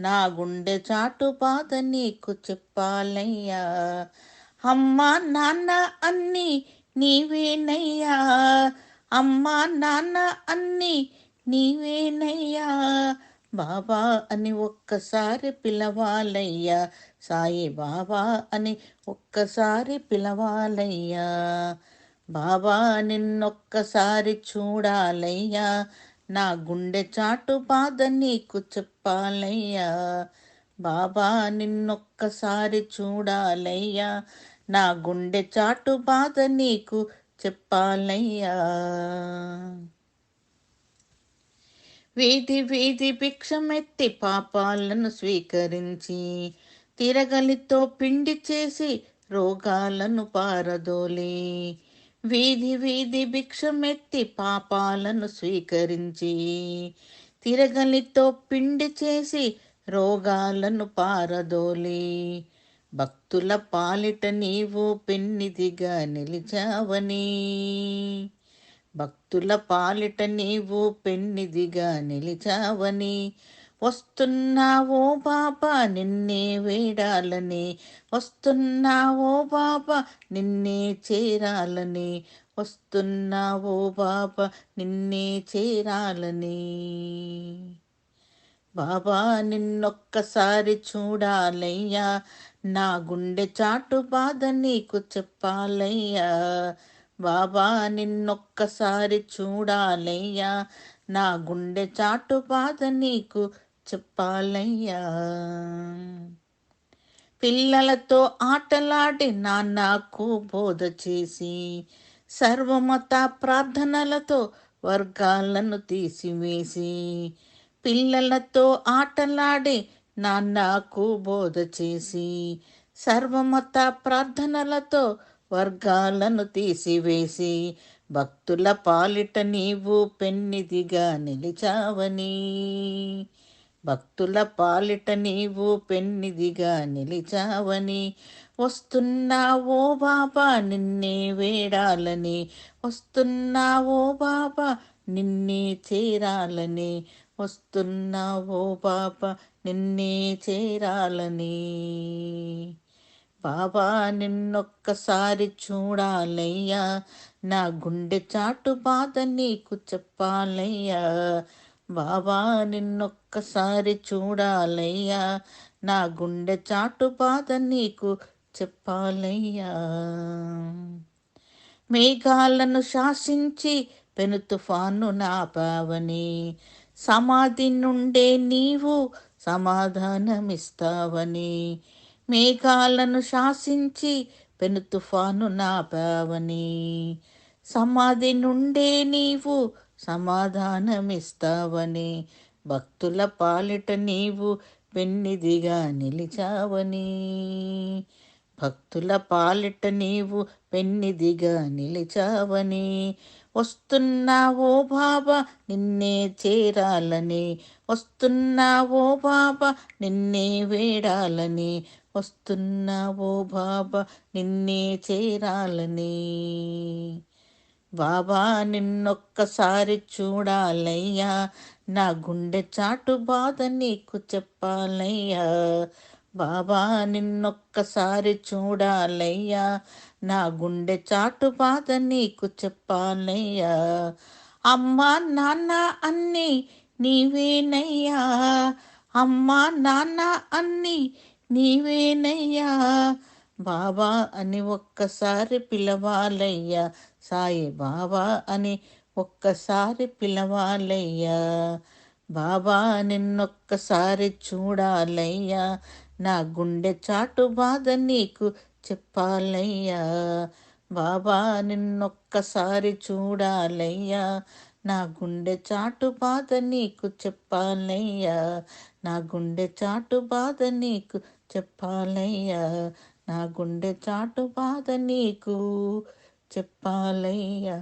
నా గుండె చాటు బాధ నీకు చెప్పాలయ్యా. అమ్మా నాన్న అన్ని నీవేనయ్యా. అమ్మా నాన్న అన్ని నీవేనయ్యా. బాబా అని ఒక్కసారి పిలవాలయ్యా. సాయి బాబా అని ఒక్కసారి పిలవాలయ్యా. బాబా నిన్నొక్కసారి చూడాలయ్యా. నా గుండె చాటు బాధ నీకు చెప్పాలయ్యా. బాబా నిన్నొక్కసారి చూడాలయ్యా. నా గుండె చాటు బాధ నీకు చెప్పాలయ్యా. వీధి వీధి భిక్షమెత్తి పాపాలను స్వీకరించి తిరగలితో పిండి చేసి రోగాలను పారదోలే. వీధి వీధి భిక్షమెత్తి పాపాలను స్వీకరించి తిరగలితో పిండి చేసి రోగాలను పారదోలి. భక్తుల పాలిట నీవు పెన్నిదిగా నిలిచావని భక్తుల పాలిట నీవు పెన్నిదిగా నిలిచావని వస్తున్నావో బాబా నిన్నే వేడాలని. వస్తున్నావో బాబా నిన్నే చేరాలని. వస్తున్నావో బాబా నిన్నే చేరాలని. బాబా నిన్నొక్కసారి చూడాలయ్యా. నా గుండె చాటు బాధ నీకు చెప్పాలయ్యా. బాబా నిన్నొక్కసారి చూడాలయ్యా. నా గుండె చాటు బాధ నీకు చెప్పాలయ్యా. పిల్లలతో ఆటలాడి నాన్నకు బోధ చేసి సర్వమత ప్రార్థనలతో వర్గాలను తీసివేసి పిల్లలతో ఆటలాడి నాన్నకు బోధ చేసి సర్వమత ప్రార్థనలతో వర్గాలను తీసివేసి భక్తుల పాలిట నీవు పెన్నిదిగా నిలిచావని. భక్తుల పాలిట నీవు పెన్నిదిగా నిలిచావని. వస్తున్నావో బాబా నిన్నే వేడాలని. వస్తున్నావో బాబా నిన్నే చేరాలని. వస్తున్నావో బాబా నిన్నే చేరాలని. బాబా నిన్నొక్కసారి చూడాలయ్యా. నా గుండె చాటు బాధ నీకు చెప్పాలయ్యా. బావా నిన్నొక్కసారి చూడాలయ్యా. నా గుండె చాటు బాధ నీకు చెప్పాలయ్యా. మేఘాలను శాసించి పెను తుఫాను నాపావని. సమాధి నుండే నీవు సమాధానమిస్తావని. మేఘాలను శాసించి పెను తుఫాను నాపావని. సమాధి నుండే నీవు సమాధానమిస్తావని. భక్తుల పాలిట నీవు పెన్నిదిగా నిలిచావని. భక్తుల పాలిట నీవు పెన్నిదిగా నిలిచావని. వస్తున్నావో బాబా నిన్నే చేరాలని. వస్తున్నావో బాబా నిన్నే వేడాలని. వస్తున్నావో బాబా నిన్నే చేరాలని. బాబా నిన్నొక్కసారి చూడాలయ్యా. నా గుండె చాటు బాధ నీకు చెప్పాలయ్యా. బాబా నిన్నొక్కసారి చూడాలయ్యా. నా గుండె చాటు బాధ నీకు చెప్పాలయ్యా. అమ్మా నాన్న అన్ని నీవేనయ్యా. అమ్మా నాన్న అన్ని నీవేనయ్యా. బాబా అని ఒక్కసారి పిలవాలయ్యా. సాయి బాబా అని ఒక్కసారి పిలవాలయ్యా. బాబా నిన్నొక్కసారి చూడాలయ్యా. నా గుండె చాటు బాధ నీకు చెప్పాలయ్యా. బాబా నిన్నొక్కసారి చూడాలయ్యా. నా గుండె చాటు బాధ నీకు చెప్పాలయ్యా. నా గుండె చాటు బాధ నీకు చెప్పాలయ్యా. నా గుండె చాటు బాధ నీకు చెప్పాలయ్యా